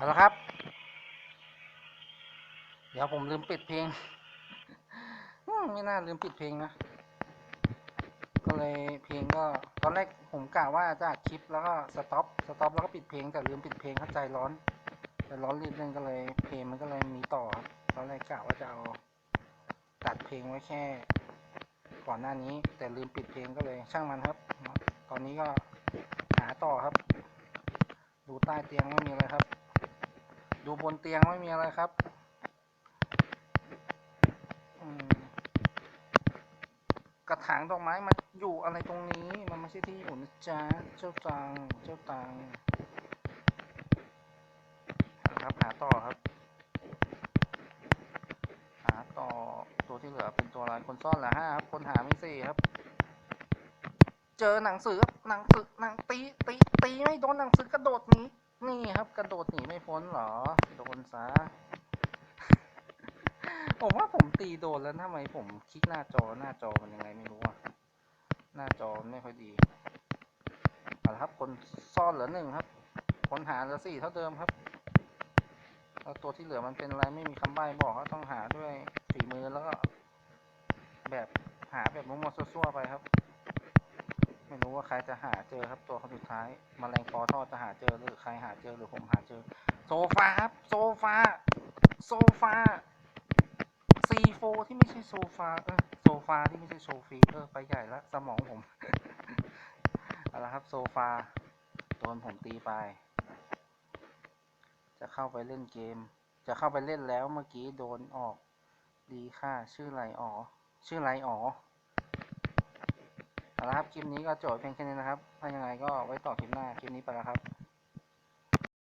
เอาละครับ เดี๋ยวผมลืมปิดเพลง ไม่น่าลืมปิดเพลงนะ ก็เลยเพลงก็ตอนแรกผมกะว่าจะอัดคลิปแล้วก็สต็อป สต็อปแล้วก็ปิดเพลงแต่ลืมปิดเพลงเข้าใจร้อน แต่ร้อนรีบเล่นก็เลยเพลงมันก็เลยมีต่อครับตอนแรกกะว่าจะเอาตัดเพลงไว้แค่ ก่อนหน้านี้ แต่ลืมปิดเพลงก็เลยช่างมันครับ ตอนนี้ก็หาต่อครับ ดูใต้เตียงไม่มีอะไรครับ ดูบนเตียงไม่มีอะไรครับกระถางดอกไม้มันอยู่อะไรตรงนี้ มันไม่ใช่ที่อยู่นะจ๊ะเจ้าตังเจ้าตังหาครับหาต่อครับ หาต่อตัวที่เหลือเป็นตัวอะไรคนซ่อนเหลือห้าครับ คนหาไม่สี่ครับ เจอหนังสือหนังสือหนังตีตีตีไม่โดนหนังสือกระโดดหนี นี่ครับกระโดดหนีไม่พ้นหรอ โดนซะ ผมว่าผมตีโดนแล้วทำไมผมคลิกหน้าจอหน้าจอมันยังไงไม่รู้อะหน้าจอไม่ค่อยดีเอาละครับคนซ่อนเหลือหนึ่งครับคนหาเหลือสี่เท่าเดิมครับแล้วตัวที่เหลือมันเป็นอะไรไม่มีคำใบ้บอกก็ต้องหาด้วยฝีมือแล้วก็แบบหาแบบมั่วๆซั่วๆไปครับ ไม่รู้ว่าใครจะหาเจอครับตัวคนสุดท้ายมแมลงปอทอดจะหาเจอหรือใครหาเจอหรือผมหาเจอ โซฟาครับโซฟาโซฟาซีโฟที่ไม่ใช่โซฟาเออโซฟาที่ไม่ใช่โซฟีเออไปใหญ่ล้วสมองผมเอาละครับโซฟาโดนผมตีไป จะเข้าไปเล่นเกม จะเข้าไปเล่นแล้วเมื่อกี้โดนออกดีค่ะชื่อไรอ๋อชื่อไรอ๋อ เอาละครับ คลิปนี้ก็จบเพียงแค่นี้นะครับ ถ้ายังไงก็ไว้ต่อคลิปหน้า คลิปนี้ไปแล้วครับ